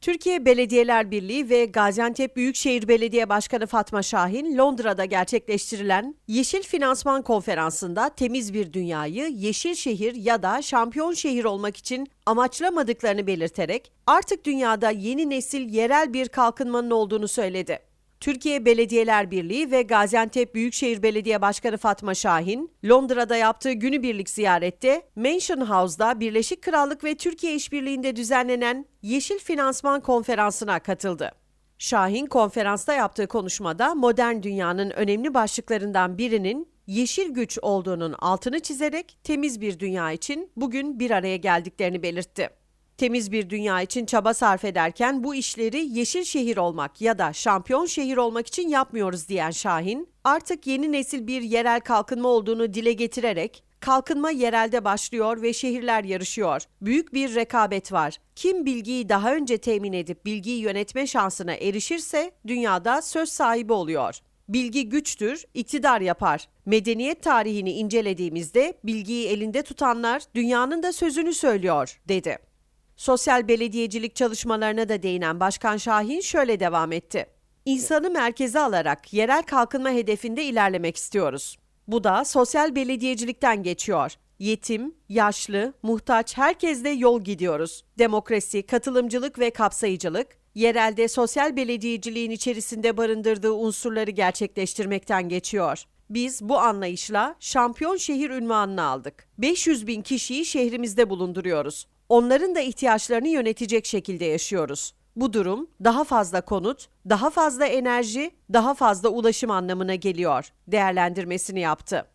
Türkiye Belediyeler Birliği ve Gaziantep Büyükşehir Belediye Başkanı Fatma Şahin, Londra'da gerçekleştirilen Yeşil Finansman Konferansı'nda temiz bir dünyayı yeşil şehir ya da şampiyon şehir olmak için amaçlamadıklarını belirterek artık dünyada yeni nesil yerel bir kalkınmanın olduğunu söyledi. Türkiye Belediyeler Birliği ve Gaziantep Büyükşehir Belediye Başkanı Fatma Şahin, Londra'da yaptığı günübirlik ziyarette Mansion House'da Birleşik Krallık ve Türkiye İşbirliği'nde düzenlenen Yeşil Finansman Konferansı'na katıldı. Şahin konferansta yaptığı konuşmada modern dünyanın önemli başlıklarından birinin yeşil güç olduğunun altını çizerek temiz bir dünya için bugün bir araya geldiklerini belirtti. Temiz bir dünya için çaba sarf ederken bu işleri yeşil şehir olmak ya da şampiyon şehir olmak için yapmıyoruz diyen Şahin, artık yeni nesil bir yerel kalkınma olduğunu dile getirerek kalkınma yerelde başlıyor ve şehirler yarışıyor. Büyük bir rekabet var. Kim bilgiyi daha önce temin edip bilgiyi yönetme şansına erişirse dünyada söz sahibi oluyor. Bilgi güçtür, iktidar yapar. Medeniyet tarihini incelediğimizde bilgiyi elinde tutanlar dünyanın da sözünü söylüyor, dedi. Sosyal belediyecilik çalışmalarına da değinen Başkan Şahin şöyle devam etti. İnsanı merkeze alarak yerel kalkınma hedefinde ilerlemek istiyoruz. Bu da sosyal belediyecilikten geçiyor. Yetim, yaşlı, muhtaç herkesle yol gidiyoruz. Demokrasi, katılımcılık ve kapsayıcılık, yerelde sosyal belediyeciliğin içerisinde barındırdığı unsurları gerçekleştirmekten geçiyor. Biz bu anlayışla şampiyon şehir ünvanını aldık. 500 bin kişiyi şehrimizde bulunduruyoruz. Onların da ihtiyaçlarını yönetecek şekilde yaşıyoruz. Bu durum daha fazla konut, daha fazla enerji, daha fazla ulaşım anlamına geliyor değerlendirmesini yaptı.